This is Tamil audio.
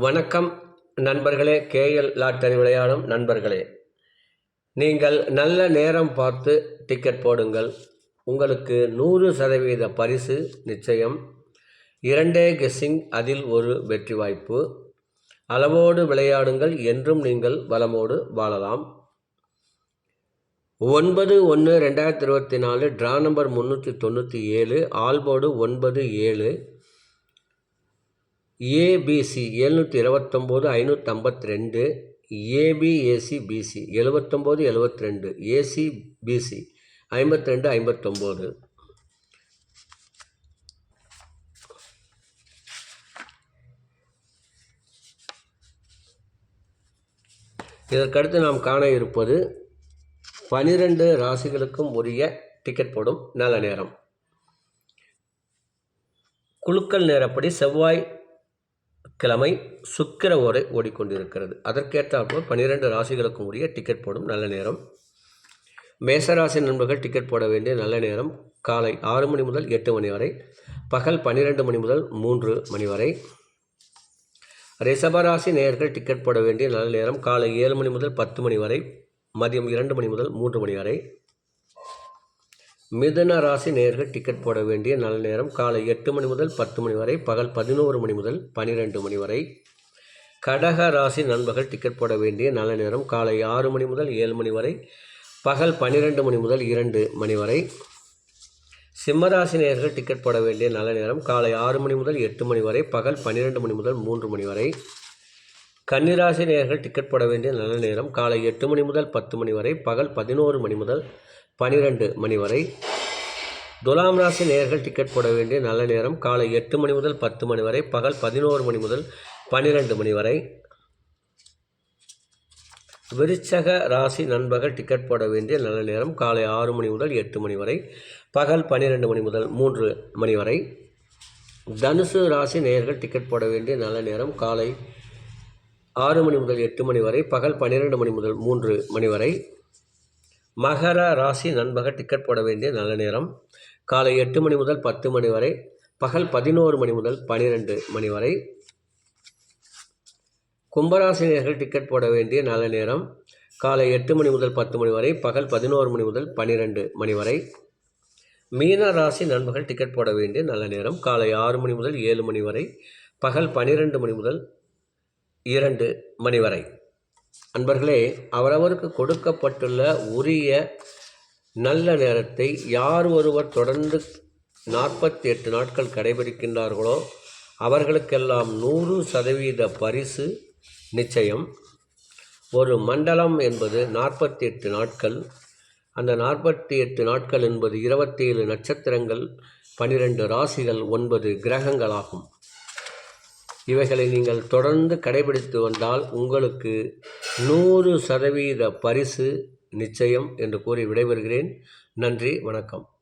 வணக்கம் நண்பர்களே. கேஎல் லாட்டரி விளையாடும் நண்பர்களே. நீங்கள் நல்ல நேரம் பார்த்து டிக்கெட் போடுங்கள். உங்களுக்கு நூறு சதவீத பரிசு நிச்சயம். இரண்டே கெஸ்ஸிங் அதில் ஒரு வெற்றி வாய்ப்பு. அளவோடு விளையாடுங்கள் என்றும் நீங்கள் வளமோடு வாழலாம். ஒன்பது ஒன்று ரெண்டாயிரத்தி இருபத்தி நாலு ட்ரா நம்பர் முந்நூற்றி தொண்ணூற்றி ஏழு ஆல்போர்டு ஒன்பது ஏழு. ஏபிசி எழுநூற்றி இருபத்தொம்போது ஐநூற்றம்பத்தி ரெண்டு ஏபிஏசி பிசி எழுபத்தொம்போது எழுபத்தி ரெண்டு ஏசி பிசி ஐம்பத்தி ரெண்டு ஐம்பத்தொம்போது. இதற்கடுத்து நாம் காண இருப்பது பனிரெண்டு ராசிகளுக்கும் உரிய டிக்கெட் போடும் நல்ல நேரம். குழுக்கள் நேரப்படி செவ்வாய் கிழமை சுக்கிர ஓரை ஓடிக்கொண்டிருக்கிறது. அதற்கேற்றாற்போல் பன்னிரெண்டு ராசிகளுக்கும் உரிய டிக்கெட் போடும் நல்ல நேரம். மேசராசி நண்பர்கள் டிக்கெட் போட வேண்டிய நல்ல நேரம். காலை ஆறு மணி முதல் எட்டு மணி வரை. பகல் பன்னிரெண்டு மணி முதல் மூன்று மணி வரை. ரிஷபராசி நேயர்கள் டிக்கெட் போட வேண்டிய நல்ல நேரம். காலை ஏழு மணி முதல் பத்து மணி வரை. மதியம் இரண்டு மணி முதல் மூன்று மணி வரை. மிதுன ராசி நேர்கள் டிக்கெட் போட வேண்டிய நல்ல நேரம் காலை எட்டு மணி முதல் பத்து மணி வரை பகல் பதினோரு மணி முதல் பனிரெண்டு மணி வரை. கடக ராசி நண்பர்கள் டிக்கெட் போட வேண்டிய நல்ல நேரம் காலை ஆறு மணி முதல் ஏழு மணி வரை பகல் பன்னிரெண்டு மணி முதல் இரண்டு மணி வரை. சிம்மராசி நேர்கள் டிக்கெட் போட வேண்டிய நல்ல நேரம் காலை ஆறு மணி முதல் எட்டு மணி வரை பகல் பன்னிரெண்டு மணி முதல் மூன்று மணி வரை. கன்னிராசி நேர்கள் டிக்கெட் போட வேண்டிய நல்ல நேரம் காலை எட்டு மணி முதல் பத்து மணி வரை பகல் பதினோரு மணி முதல் பனிரெண்டு மணி வரை. துலாம் ராசி நேர்கள் டிக்கெட் போட வேண்டிய நல்ல நேரம் காலை எட்டு மணி முதல் பத்து மணி வரை பகல் பதினோரு மணி முதல் பன்னிரெண்டு மணி வரை. விருச்சக ராசி நண்பர்கள் டிக்கெட் போட வேண்டிய நல்ல நேரம் காலை ஆறு மணி முதல் எட்டு மணி வரை பகல் பன்னிரெண்டு மணி முதல் மூன்று மணி வரை. தனுசு ராசி நேயர்கள் டிக்கெட் போட வேண்டிய நல்ல நேரம் காலை ஆறு மணி முதல் எட்டு மணி வரை பகல் பன்னிரெண்டு மணி முதல் மூன்று மணி வரை. மகர ராசி நண்பக டிக்கெட் போட வேண்டிய நல்ல நேரம். காலை எட்டு மணி முதல் பத்து மணி வரை பகல் பதினோரு மணி முதல் பனிரெண்டு மணி வரை. கும்பராசினியர்கள் டிக்கெட் போட வேண்டிய நல்ல நேரம். காலை எட்டு மணி முதல் பத்து மணி வரை பகல் பதினோரு மணி முதல் பன்னிரெண்டு மணி வரை. மீன ராசி நண்பர்கள் டிக்கெட் போட வேண்டிய நல்ல நேரம். காலை ஆறு மணி முதல் ஏழு மணி வரை பகல் பன்னிரெண்டு மணி முதல் இரண்டு மணி வரை. அன்பர்களே அவரவருக்கு கொடுக்கப்பட்டுள்ள உரிய நல்ல நேரத்தை யார் ஒருவர் தொடர்ந்து நாற்பத்தி எட்டு நாட்கள் கடைபிடிக்கின்றார்களோ அவர்களுக்கெல்லாம் நூறு சதவீத பரிசு நிச்சயம். ஒரு மண்டலம் என்பது நாற்பத்தி எட்டு நாட்கள். அந்த நாற்பத்தி எட்டு நாட்கள் என்பது இருபத்தி ஏழு நட்சத்திரங்கள் பனிரெண்டு ராசிகள் ஒன்பது கிரகங்களாகும். இவைகளை நீங்கள் தொடர்ந்து கடைபிடித்து வந்தால் உங்களுக்கு நூறு சதவீத பரிசு நிச்சயம் என்று கூறி விடைபெறுகிறேன். நன்றி வணக்கம்.